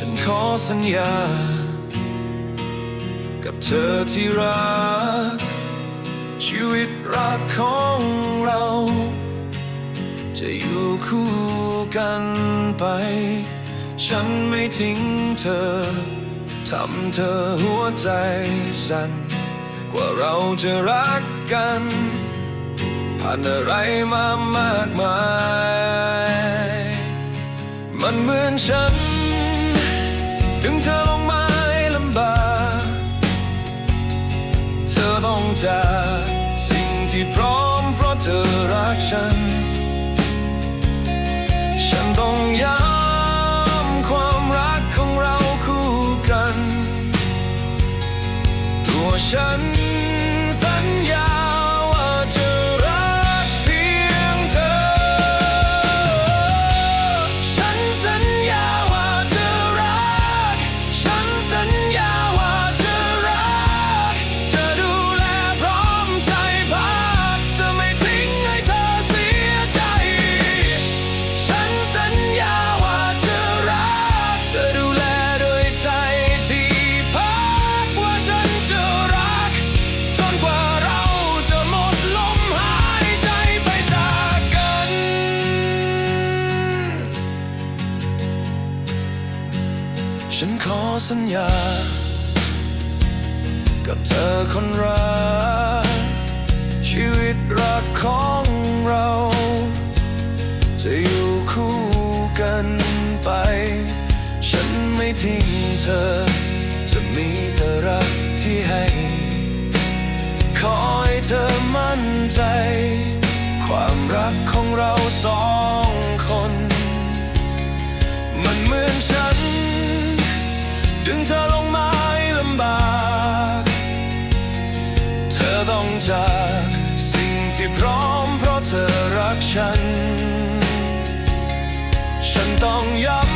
ฉันขอสัญญา กับเธอที่รัก ชีวิตรักของเรา จะอยู่คู่กันไป ฉันไม่ทิ้งเธอ ทำเธอหัวใจสั่น กว่าเราจะรักกัน ผ่านอะไรมามากมาย มันเหมือนฉัน ถึงเธอลงไม้ลำบาก เธอต้องจากสิ่งที่พร้อมเพราะเธอรักฉัน ฉันต้องย้ำความรักของเราคู่กัน ตัวฉัน ฉันขอสัญญา กับเธอคนรัก ชีวิตรักของเรา จะอยู่คู่กันไป ฉันไม่ทิ้งเธอ ฉัน ฉันต้องยอม